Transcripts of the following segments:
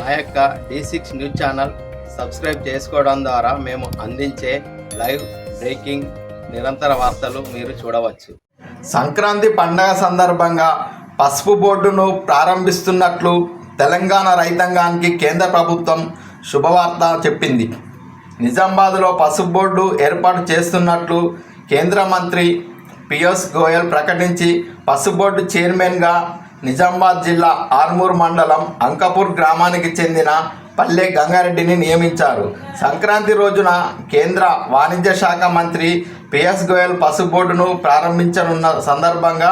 మా యొక్క D six news channel subscribe చేసుకోవడం ద్వారా మేము అందించే లైవ్ బ్రేకింగ్ నిరంతర వార్తలు మీరు చూడవచ్చు. సంక్రాంతి పండగ సందర్భంగా పసుపు బోర్డును ప్రారంభిస్తున్నట్లు తెలంగాణ రైతాంగానికి కేంద్ర ప్రభుత్వం శుభవార్త చెప్పింది. నిజామాబాద్లో పసుపు బోర్డు ఏర్పాటు చేస్తున్నట్లు కేంద్ర మంత్రి పియూష్ గోయల్ ప్రకటించి పసుపు బోర్డు చైర్మన్గా నిజామాబాద్ జిల్లా ఆర్మూర్ మండలం అంకపూర్ గ్రామానికి చెందిన పల్లె గంగారెడ్డిని నియమించారు. సంక్రాంతి రోజున కేంద్ర వాణిజ్య శాఖ మంత్రి పిఎస్ గోయల్ పసు బోర్డును ప్రారంభించనున్న సందర్భంగా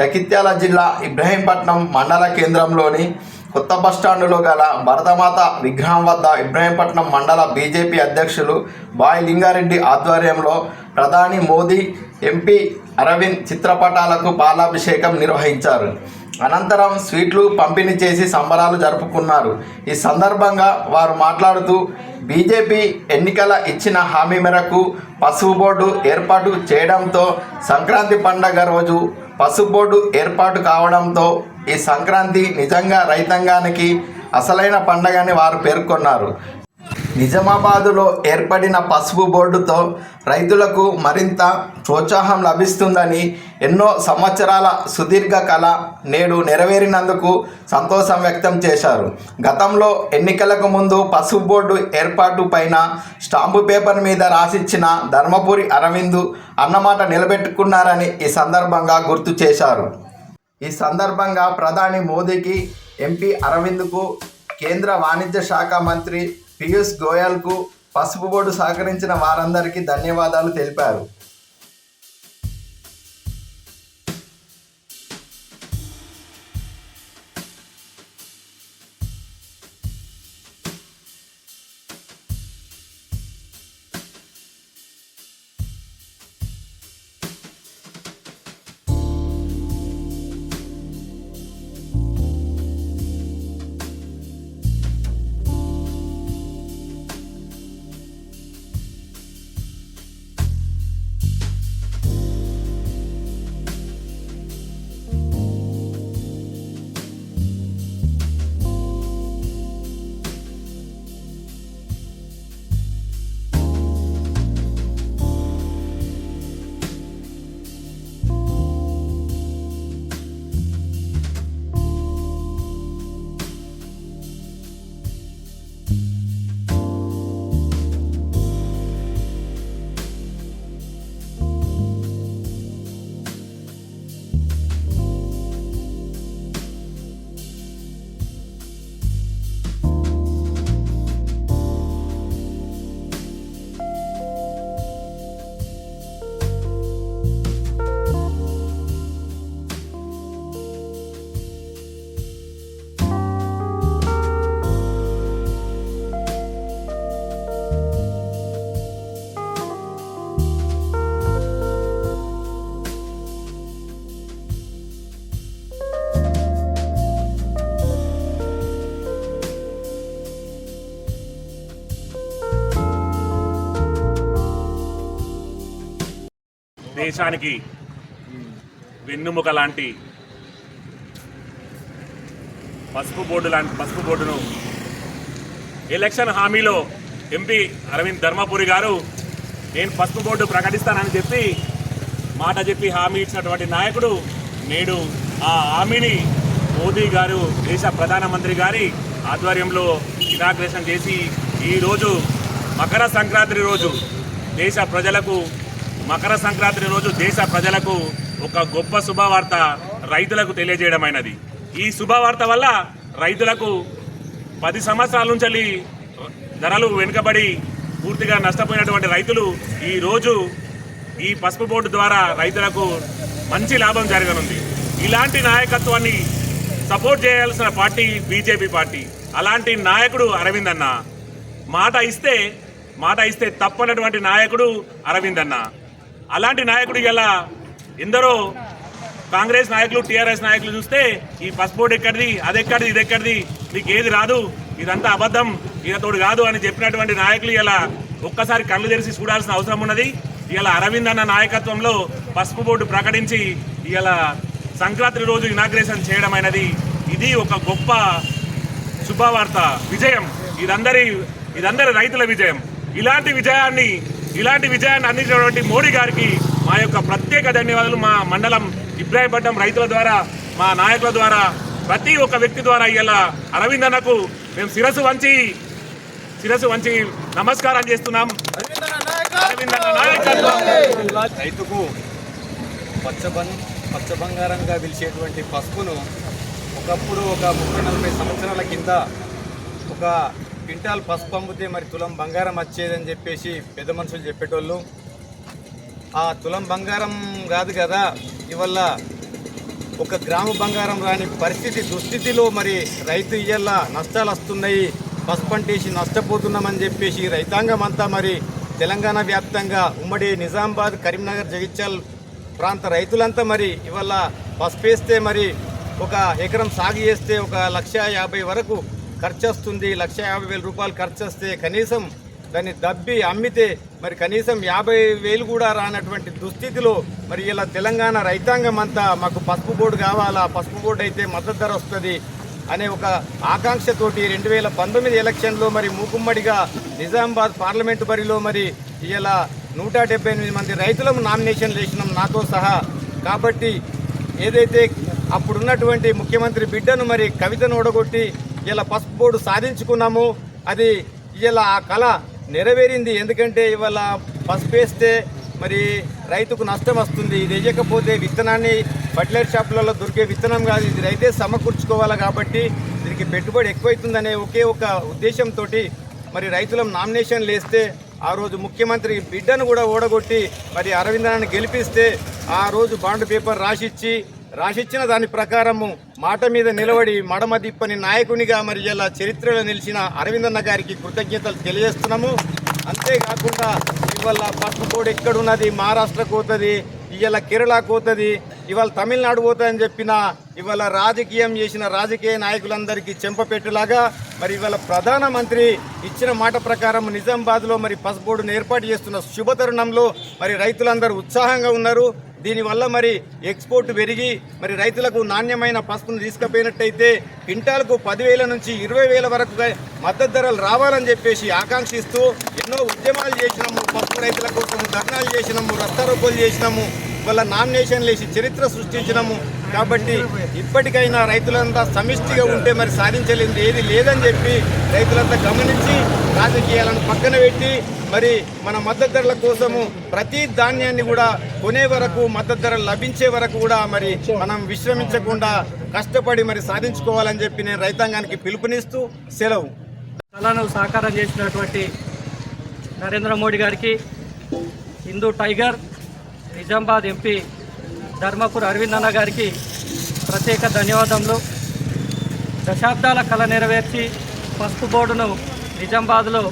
జగిత్యాల జిల్లా ఇబ్రహీంపట్నం మండల కేంద్రంలోని కొత్త బస్టాండులో గల భరతమాత విగ్రహం వద్ద ఇబ్రహీంపట్నం మండల బీజేపీ అధ్యక్షులు బాయ్ లింగారెడ్డి ఆధ్వర్యంలో ప్రధాని మోదీ ఎంపీ అరవింద్ చిత్రపటాలకు పాలాభిషేకం నిర్వహించారు. అనంతరం స్వీట్లు పంపిణీ చేసి సంబరాలు జరుపుకున్నారు. ఈ సందర్భంగా వారు మాట్లాడుతూ బీజేపీ ఎన్నికల ఇచ్చిన హామీ మేరకు పసుపు బోర్డు ఏర్పాటు చేయడంతో సంక్రాంతి పండగ రోజు పసుపు బోర్డు ఏర్పాటు కావడంతో ఈ సంక్రాంతి నిజంగా రైతాంగానికి అసలైన పండగని వారు పేర్కొన్నారు. నిజామాబాదులో ఏర్పడిన పసుపు బోర్డుతో రైతులకు మరింత ప్రోత్సాహం లభిస్తుందని ఎన్నో సంవత్సరాల సుదీర్ఘ కళ నేడు నెరవేరినందుకు సంతోషం వ్యక్తం చేశారు. గతంలో ఎన్నికలకు ముందు పసుపు బోర్డు ఏర్పాటు పైన స్టాంపు పేపర్ మీద రాసిచ్చిన ధర్మపురి అరవిందు అన్నమాట నిలబెట్టుకున్నారని ఈ సందర్భంగా గుర్తు చేశారు. ఈ సందర్భంగా ప్రధాని మోదీకి ఎంపీ అరవింద్కు కేంద్ర వాణిజ్య శాఖ మంత్రి పీయూష్ గోయల్కు పసుపు బోర్డు సహకరించిన వారందరికీ ధన్యవాదాలు తెలిపారు. దేశానికి వెన్నుముక లాంటి పసుపు బోర్డు లాంటి పసుపు బోర్డును ఎలక్షన్ హామీలో ఎంపీ అరవింద్ ధర్మపురి గారు నేను పసుపు బోర్డు ప్రకటిస్తానని చెప్పి మాట చెప్పి హామీ ఇచ్చినటువంటి నాయకుడు నేడు ఆ హామీని మోదీ గారు దేశ ప్రధానమంత్రి గారి ఆధ్వర్యంలో ఇనాగ్రేషన్ చేసి ఈరోజు మకర సంక్రాంతి రోజు దేశ ప్రజలకు మకర సంక్రాంతి రోజు దేశ ప్రజలకు ఒక గొప్ప శుభవార్త రైతులకు తెలియజేయడమైనది. ఈ శుభవార్త వల్ల రైతులకు పది సంవత్సరాల నుంచి ధరలు వెనుకబడి పూర్తిగా నష్టపోయినటువంటి రైతులు ఈ రోజు ఈ పసుపు బోర్డు ద్వారా రైతులకు మంచి లాభం జరగనుంది. ఇలాంటి నాయకత్వాన్ని సపోర్ట్ చేయాల్సిన పార్టీ బీజేపీ పార్టీ. అలాంటి నాయకుడు అరవింద్ అన్న. మాట ఇస్తే మాట ఇస్తే తప్పనటువంటి నాయకుడు అరవింద్ అన్న. అలాంటి నాయకుడు ఇలా ఎందరో కాంగ్రెస్ నాయకులు టీఆర్ఎస్ నాయకులు చూస్తే ఈ పాస్పోర్ట్ ఎక్కడిది అది ఎక్కడిది ఇది ఎక్కడిది మీకు ఏది రాదు ఇదంతా అబద్ధం ఈయనతోడు కాదు అని చెప్పినటువంటి నాయకులు ఇలా ఒక్కసారి కళ్ళు తెరిచి చూడాల్సిన అవసరం ఉన్నది. ఇలా అరవింద్ అన్న నాయకత్వంలో పసుపు బోర్డు ప్రకటించి ఇలా సంక్రాంతి రోజు ఇనాగ్రేషన్ చేయడం అనేది ఇది ఒక గొప్ప శుభవార్త విజయం. ఇదందరి ఇదందరి రైతుల విజయం. ఇలాంటి విజయాన్ని ఇలాంటి విజయాన్ని అందించినటువంటి మోడీ గారికి మా యొక్క ప్రత్యేక ధన్యవాదాలు. మా మండలం ఇబ్రాహీంపట్నం రైతుల ద్వారా మా నాయకుల ద్వారా ప్రతి ఒక్క వ్యక్తి ద్వారా ఇలా అరవింద్ అన్నకు మేము శిరస్సు వంచి శిరస్సు వంచి నమస్కారం చేస్తున్నాం. రైతుకు పచ్చబం పచ్చబంగారంగా పిలిచేటువంటి పసుపును ఒకప్పుడు ఒక ముప్పై నలభై సంవత్సరాల కింద ఒక క్వింటాల్ పసుపు అమ్మితే మరి తులం బంగారం వచ్చేదని చెప్పేసి పెద్ద మనుషులు చెప్పేటోళ్ళు. ఆ తులం బంగారం కాదు కదా ఇవల్ల ఒక గ్రాము బంగారం రాని పరిస్థితి దుస్థితిలో మరి రైతు ఇయ్యల్ల నష్టాలు వస్తున్నాయి పసుపంటేసి నష్టపోతున్నామని చెప్పేసి రైతాంగం అంతా మరి తెలంగాణ వ్యాప్తంగా ఉమ్మడి నిజామాబాద్ కరీంనగర్ జగిత్యాల్ ప్రాంత రైతులంతా మరి ఇవాళ పసుపేస్తే మరి ఒక ఎకరం సాగు చేస్తే ఒక లక్ష యాభై వరకు ఖర్చు వస్తుంది లక్ష యాభై వేల రూపాయలు ఖర్చు వస్తే కనీసం దాన్ని దబ్బి అమ్మితే మరి కనీసం యాభై వేలు కూడా రానటువంటి దుస్థితిలో మరి ఇలా తెలంగాణ రైతాంగం అంతా మాకు పసుపు బోర్డు కావాలా పసుపు బోర్డు అయితే మద్దతు ధర వస్తుంది అనే ఒక ఆకాంక్షతోటి రెండు వేల పంతొమ్మిది ఎలక్షన్లో మరి మూకుమ్మడిగా నిజామాబాద్ పార్లమెంటు బరిలో మరి ఇలా నూట డెబ్బై ఎనిమిది మంది రైతులకు నామినేషన్ వేసినాం నాతో సహా. కాబట్టి ఏదైతే అప్పుడున్నటువంటి ముఖ్యమంత్రి బిడ్డను మరి కవితను ఓడగొట్టి ఇలా పసుపు బోర్డు సాధించుకున్నాము. అది ఇలా ఆ కళ నెరవేరింది. ఎందుకంటే ఇవాళ పసుపు వేస్తే మరి రైతుకు నష్టం వస్తుంది. ఇది వేయకపోతే విత్తనాన్ని ఫర్టిలైజర్ షాపులలో దొరికే విత్తనం కాదు. ఇది రైతే సమకూర్చుకోవాలి కాబట్టి దీనికి పెట్టుబడి ఎక్కువైతుందనే ఒకే ఒక ఉద్దేశంతో మరి రైతులం నామినేషన్లు వేస్తే ఆ రోజు ముఖ్యమంత్రి బిడ్డను కూడా ఓడగొట్టి మరి అరవిందనాన్ని గెలిపిస్తే ఆ రోజు బాండ్ పేపర్ రాసిచ్చి రాసిచ్చిన దాని ప్రకారము మాట మీద నిలబడి మడమ దిప్పని నాయకునిగా మరి ఇలా చరిత్రలో నిలిచిన అరవిందన్న గారికి కృతజ్ఞతలు తెలియజేస్తున్నాము. అంతేకాకుండా ఇవాళ పట్టుకోడు ఎక్కడున్నది? మహారాష్ట్ర పోతుంది ఇవాళ కేరళకు పోతుంది ఇవాళ తమిళనాడు పోతుందని చెప్పిన ఇవాళ రాజకీయం చేసిన రాజకీయ నాయకులందరికీ చెంపపెట్టులాగా మరి ఇవాళ ప్రధానమంత్రి ఇచ్చిన మాట ప్రకారం నిజామాబాద్లో మరి పసుబోర్డును ఏర్పాటు చేస్తున్న శుభతరుణంలో మరి రైతులందరూ ఉత్సాహంగా ఉన్నారు. దీనివల్ల మరి ఎక్స్పోర్ట్ పెరిగి మరి రైతులకు నాణ్యమైన పసుపును తీసుకుపోయినట్టయితే క్వింటాలకు పదివేల నుంచి ఇరవై వేల వరకు మద్దతు ధరలు రావాలని చెప్పేసి ఆకాంక్షిస్తూ ఎన్నో ఉద్యమాలు చేసినాము పసుపు రైతుల కోసం ధర్నాలు చేసినాము రస్తారోకోలు చేసినాము వాళ్ళ నామినేషన్లు వేసి చరిత్ర సృష్టించినాము. కాబట్టి ఇప్పటికైనా రైతులంతా సమిష్టిగా ఉంటే మరి సాధించలేదు ఏది లేదని చెప్పి రైతులంతా గమనించి రాజకీయాలను పక్కన పెట్టి మరి మన మద్దతు ధరల కోసము ప్రతి ధాన్యాన్ని కూడా కొనే వరకు మద్దతు ధర లభించే వరకు కూడా మరి మనం విశ్రమించకుండా కష్టపడి మరి సాధించుకోవాలని చెప్పి నేను రైతాంగానికి పిలుపునిస్తూ సెలవు. కళను సాకారం చేసినటువంటి నరేంద్ర మోడీ గారికి హిందూ టైగర్ నిజామాబాద్ ఎంపీ ధర్మపురి అరవింద్ అన్న గారికి ప్రత్యేక ధన్యవాదములు. దశాబ్దాల కళ నెరవేర్చి పసుపు బోర్డును నిజామాబాద్లో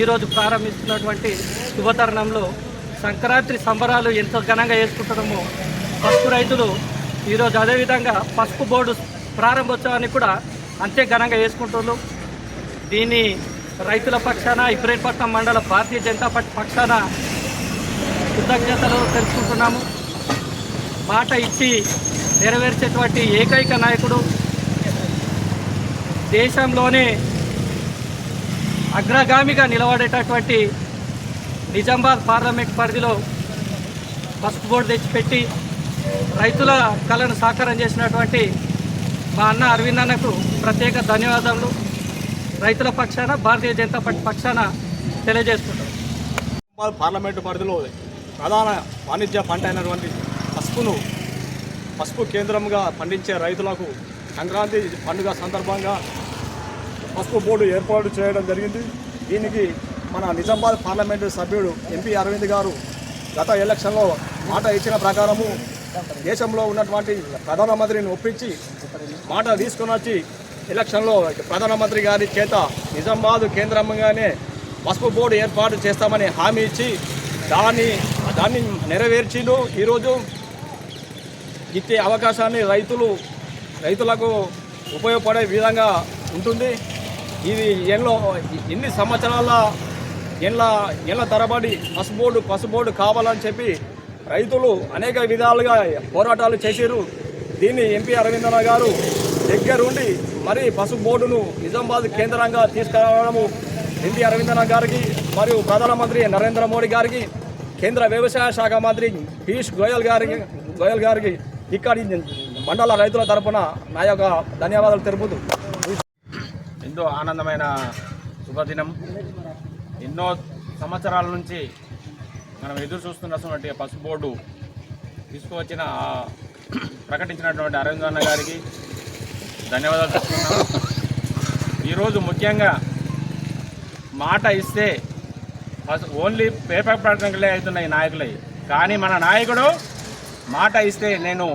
ఈరోజు ప్రారంభిస్తున్నటువంటి శుభతరుణంలో సంక్రాంతి సంబరాలు ఎంత ఘనంగా చేసుకుంటున్నామో పసుపు రైతులు ఈరోజు అదేవిధంగా పసుపు బోర్డు ప్రారంభోత్సవాన్ని కూడా అంతే ఘనంగా చేసుకుంటున్నారు. దీన్ని రైతుల పక్షాన ఇబ్రహీంపట్నం మండల భారతీయ జనతా పార్టీ పక్షాన కృతజ్ఞతలు తెలుసుకుంటున్నాము మాట ఇచ్చి నెరవేర్చేటువంటి ఏకైక నాయకుడు దేశంలోనే అగ్రగామిగా నిలబడేటటువంటి నిజామాబాద్ పార్లమెంట్ పరిధిలో పసుపు బోర్డు తెచ్చిపెట్టి రైతుల కళను సాకారం చేసినటువంటి మా అన్న అరవింద్ అన్నకు ప్రత్యేక ధన్యవాదాలు రైతుల పక్షాన భారతీయ జనతా పార్టీ పక్షాన తెలియజేస్తున్నాం పార్లమెంటు పరిధిలో ప్రధాన వాణిజ్య పంట అయినటువంటి పసుపును పసుపు కేంద్రంగా పండించే రైతులకు సంక్రాంతి పండుగ సందర్భంగా పసుపు బోర్డు ఏర్పాటు చేయడం జరిగింది. దీనికి మన నిజామాబాద్ పార్లమెంటు సభ్యుడు ఎంపీ అరవింద్ గారు గత ఎలక్షన్లో మాట ఇచ్చిన ప్రకారము దేశంలో ఉన్నటువంటి ప్రధానమంత్రిని ఒప్పించి మాట తీసుకుని వచ్చి ఎలక్షన్లో ప్రధానమంత్రి గారి చేత నిజామాబాద్ కేంద్రంగానే పసుపు బోర్డు ఏర్పాటు చేస్తామని హామీ ఇచ్చి దాన్ని దాన్ని నెరవేర్చిండు. ఈరోజు ఇచ్చే అవకాశాన్ని రైతులు రైతులకు ఉపయోగపడే విధంగా ఉంటుంది. ఇది ఎన్నో ఎన్ని సంవత్సరాల ఎన్ల ఎన్ల తరబడి పసుబోర్డు పసుబోర్డు కావాలని చెప్పి రైతులు అనేక విధాలుగా పోరాటాలు చేశారు. దీన్ని ఎంపీ అరవిందన గారు దగ్గరుండి మరి పసుపు బోర్డును నిజామాబాద్ కేంద్రంగా తీసుకురావడము ఎంపీ అరవిందన గారికి మరియు ప్రధానమంత్రి నరేంద్ర మోడీ గారికి కేంద్ర వ్యవసాయ శాఖ మంత్రి పీయూష్ గోయల్ గారికి గోయల్ గారికి ఇక్కడి మండల రైతుల తరపున నా యొక్క ధన్యవాదాలు తెలుపుతూ ఎంతో ఆనందమైన శుభదినం. ఎన్నో సంవత్సరాల నుంచి మనం ఎదురు చూస్తున్నటువంటి పసుపు బోర్డు తీసుకువచ్చిన ప్రకటించినటువంటి అరవింద్ అన్న గారికి ధన్యవాదాలు చెప్తున్నాం ఈరోజు ముఖ్యంగా మాట ఇస్తే ఓన్లీ పేపర్ ప్రకటనలే అవుతున్నాయి నాయకులై. కానీ మన నాయకుడు మాట ఇస్తే నేను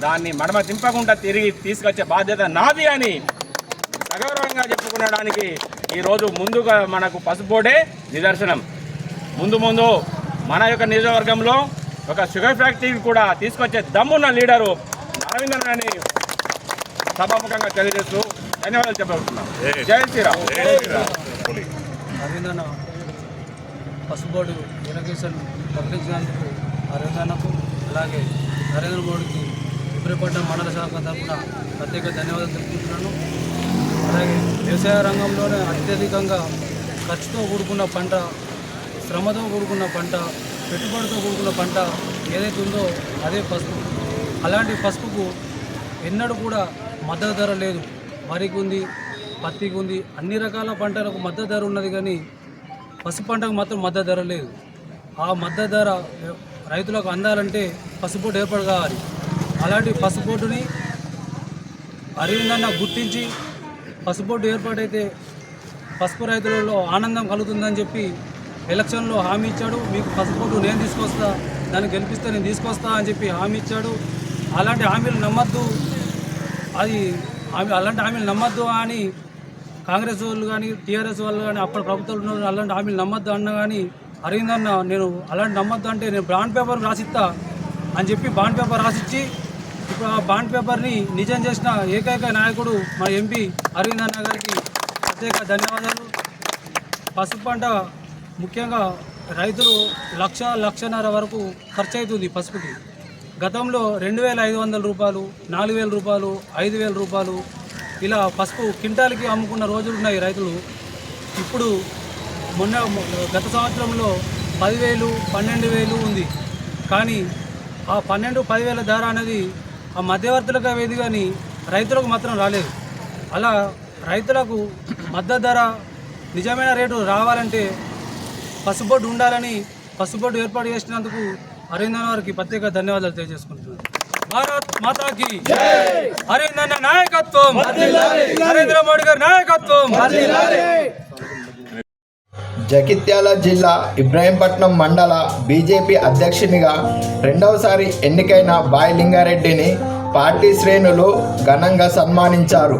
దాన్ని మడమ తింపకుండా తిరిగి తీసుకొచ్చే బాధ్యత నాది అని సగౌరవంగా చెప్పుకునడానికి ఈరోజు ముందుగా మనకు పసుపోడే నిదర్శనం. ముందు ముందు మన యొక్క నియోజకవర్గంలో ఒక షుగర్ ఫ్యాక్టరీ కూడా తీసుకొచ్చే దమ్మున్న లీడరు అరవిందన్ అని సభాముఖంగా తెలియజేస్తూ ధన్యవాదాలు చెప్పబడుతున్నాం జై శ్రీరామ్. పసుబోర్డు ఎలక్షన్ ప్రకటించినందుకు అరవిందన్నకు అలాగే నరేంద్ర మోడీకి ఇబ్రపట్నం మండల శాఖ తరఫున ప్రత్యేక ధన్యవాదాలు తెలుపుతున్నాను అలాగే వ్యవసాయ రంగంలోనే అత్యధికంగా ఖర్చుతో కూడుకున్న పంట శ్రమతో కూడుకున్న పంట పెట్టుబడితో కూడుకున్న పంట ఏదైతే ఉందో అదే పసుపు. అలాంటి పసుపుకు ఎన్నడూ కూడా మద్దతు ధర లేదు. వరికి ఉంది పత్తికి ఉంది అన్ని రకాల పంటలకు మద్దతు ధర ఉన్నది కానీ పసుపు పంటకు మాత్రం మద్దతు ధర లేదు. ఆ మద్దతు ధర రైతులకు అందాలంటే పసుపోటు ఏర్పాటు కావాలి అలాంటి పసుపోటుని అరవిందన్న గుర్తించి పసుపోటు ఏర్పాటైతే పసుపు రైతులలో ఆనందం కలుగుతుందని చెప్పి ఎలక్షన్లో హామీ ఇచ్చాడు. మీకు పసుపోటు నేను తీసుకొస్తా దాన్ని గెలిపిస్తే నేను తీసుకొస్తా అని చెప్పి హామీ ఇచ్చాడు. అలాంటి హామీలు నమ్మద్దు. అది హామీ అలాంటి హామీలు నమ్మద్దు అని కాంగ్రెస్ వాళ్ళు కానీ టీఆర్ఎస్ వాళ్ళు కానీ అప్పటి ప్రభుత్వాలు ఉన్న అలాంటి హామీలు నమ్మద్దు అన్న కానీ అరవింద్ అన్న నేను అలాంటి నమ్మద్దు అంటే నేను బాండ్ పేపర్ రాసిస్తా అని చెప్పి బాండ్ పేపర్ రాసిచ్చి ఇప్పుడు ఆ బాండ్ పేపర్ని నిజం చేసిన ఏకైక నాయకుడు మా ఎంపీ అరవింద్ అన్న గారికి ప్రత్యేక ధన్యవాదాలు. పసుపు పంట ముఖ్యంగా రైతులు లక్ష లక్షన్నర వరకు ఖర్చు అవుతుంది పసుపుకి. గతంలో రెండు వేల ఐదు వందల రూపాయలు నాలుగు వేల రూపాయలు ఐదు వేల రూపాయలు ఇలా పసుపు క్వింటాల్కి అమ్ముకున్న రోజులు ఉన్నాయి రైతులు. ఇప్పుడు మొన్న గత సంవత్సరంలో పదివేలు పన్నెండు వేలు ఉంది. కానీ ఆ పన్నెండు పదివేల ధర అనేది ఆ మధ్యవర్తులకు అవేది కానీ రైతులకు మాత్రం రాలేదు. అలా రైతులకు మద్దతు ధర నిజమైన రేటు రావాలంటే పసుబోర్డు ఉండాలని పసుబోర్డు ఏర్పాటు చేసినందుకు అరవిందన్ వారికి ప్రత్యేక ధన్యవాదాలు తెలియజేసుకుంటున్నాను. భారత్ మాతాకి అరవిందన్న నాయకత్వం! నరేంద్ర మోడీ గారి నాయకత్వం! జగిత్యాల జిల్లా ఇబ్రాహీంపట్నం మండల బీజేపీ అధ్యక్షునిగా రెండవసారి ఎన్నికైన బాయ్ లింగారెడ్డిని పార్టీ శ్రేణులు ఘనంగా సన్మానించారు.